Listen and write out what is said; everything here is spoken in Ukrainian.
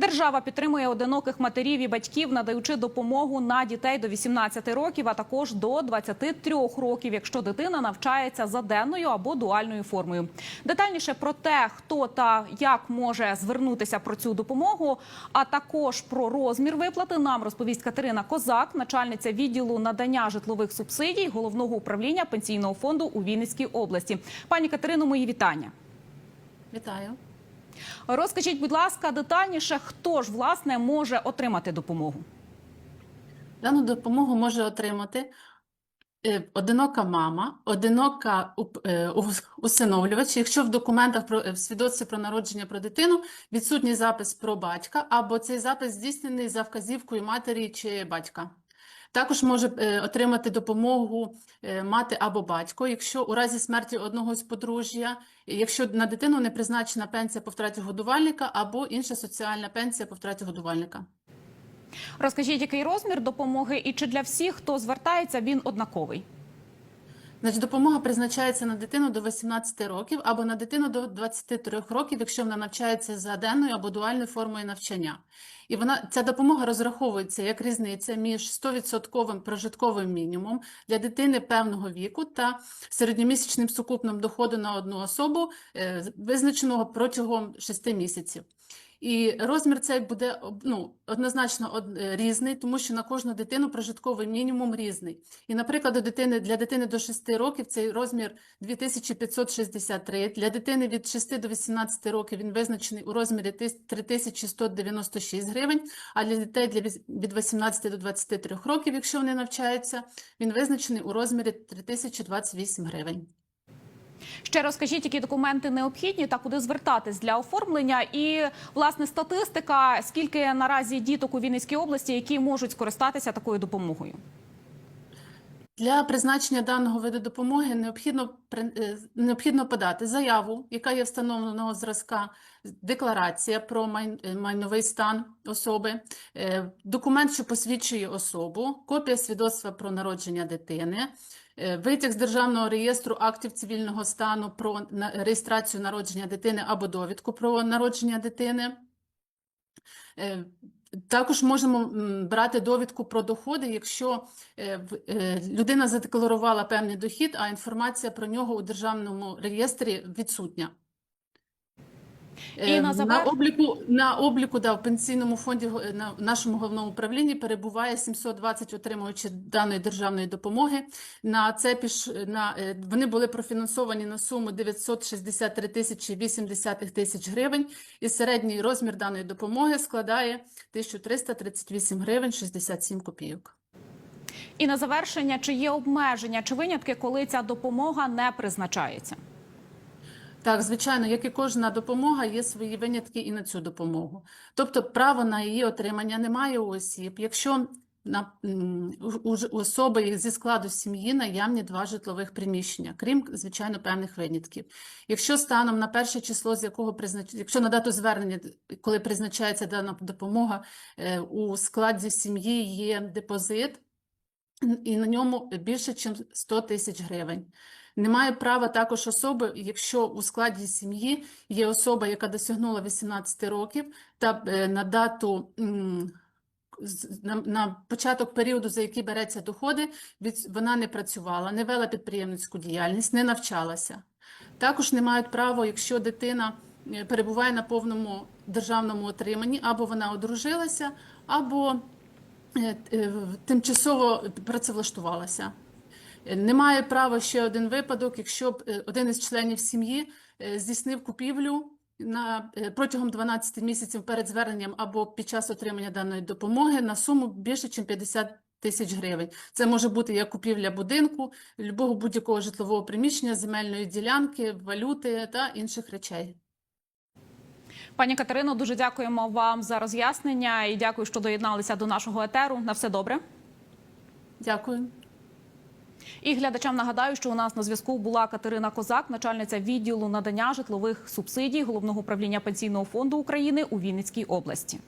Держава підтримує одиноких матерів і батьків, надаючи допомогу на дітей до 18 років, а також до 23 років, якщо дитина навчається за денною або дуальною формою. Детальніше про те, хто та як може звернутися про цю допомогу, а також про розмір виплати, нам розповість Катерина Козак, начальниця відділу надання житлових субсидій головного управління пенсійного фонду у Вінницькій області. Пані Катерино, мої вітання. Вітаю. Розкажіть, будь ласка, детальніше, хто ж власне може отримати допомогу? Дану допомогу може отримати е, одинока мама, одинока е, усиновлювач, якщо в документах про е, в свідоцтві про народження про дитину відсутній запис про батька, або цей запис здійснений за вказівкою матері чи батька. Також може е, отримати допомогу е, мати або батько, якщо у разі смерті одного з подружжя, якщо на дитину не призначена пенсія по втраті годувальника або інша соціальна пенсія по втраті годувальника. Розкажіть, який розмір допомоги, і чи для всіх, хто звертається, він однаковий? Значить, допомога призначається на дитину до 18 років або на дитину до 23 років, якщо вона навчається за денною або дуальною формою навчання. І вона ця допомога розраховується як різниця між 100% прожитковим мінімумом для дитини певного віку та середньомісячним сукупним доходу на одну особу, е, визначеного протягом 6 місяців. І розмір цей буде ну, однозначно од- е, різний, тому що на кожну дитину прожитковий мінімум різний. І, наприклад, до дитини, для дитини до 6 років цей розмір 2563, для дитини від 6 до 18 років він визначений у розмірі тис- 3196 гривень, а для дітей для від 18 до 23 років, якщо вони навчаються, він визначений у розмірі 3028 гривень. Ще розкажіть, які документи необхідні та куди звертатись для оформлення, і власне статистика, скільки наразі діток у Вінницькій області, які можуть скористатися такою допомогою. Для призначення даного виду допомоги необхідно, е, необхідно подати заяву, яка є встановленого зразка, декларація про е, майновий стан особи, е, документ, що посвідчує особу, копія свідоцтва про народження дитини, витяг з Державного реєстру актів цивільного стану про реєстрацію народження дитини або довідку про народження дитини. Е, Також можемо брати довідку про доходи, якщо е, е, людина задекларувала певний дохід, а інформація про нього у державному реєстрі відсутня. І Е, на На обліку, на обліку да, в пенсійному фонді на нашому головному управлінні перебуває 720 отримувачів даної державної допомоги. На це піш, на, е, вони були профінансовані на суму 963 тисячі 80 тисяч гривень, і середній розмір даної допомоги складає 1338 гривень 67 копійок. І на завершення, чи є обмеження чи винятки, коли ця допомога не призначається? Так, звичайно, як і кожна допомога, є свої винятки і на цю допомогу. Тобто право на її отримання немає у осіб, якщо на, у, у особи зі складу сім'ї наявні два житлових приміщення, крім, звичайно, певних винятків. Якщо станом на перше число, з якого признач... якщо на дату звернення, коли призначається дана допомога, е, у складі сім'ї є депозит, і на ньому більше, ніж 100 тисяч гривень. Немає права також особи, якщо у складі сім'ї є особа, яка досягнула 18 років, та е, на дату на, початок періоду, за який береться доходи, від, вона не працювала, не вела підприємницьку діяльність, не навчалася. Також не мають права, якщо дитина е, перебуває на повному державному отриманні, або вона одружилася, або е, тимчасово працевлаштувалася. Немає права ще один випадок, якщо б е, один із членів сім'ї е, здійснив купівлю на е, протягом 12 місяців перед зверненням або під час отримання даної допомоги на суму більше, ніж 50 тисяч гривень. Це може бути як купівля будинку, любого будь-якого житлового приміщення, земельної ділянки, валюти та інших речей. Пані Катерино, дуже дякуємо вам за роз'яснення і дякую, що доєдналися до нашого етеру. На все добре. Дякую. І глядачам нагадаю, що у нас на зв'язку була Катерина Козак, начальниця відділу надання житлових субсидій головного управління пенсійного фонду України у Вінницькій області.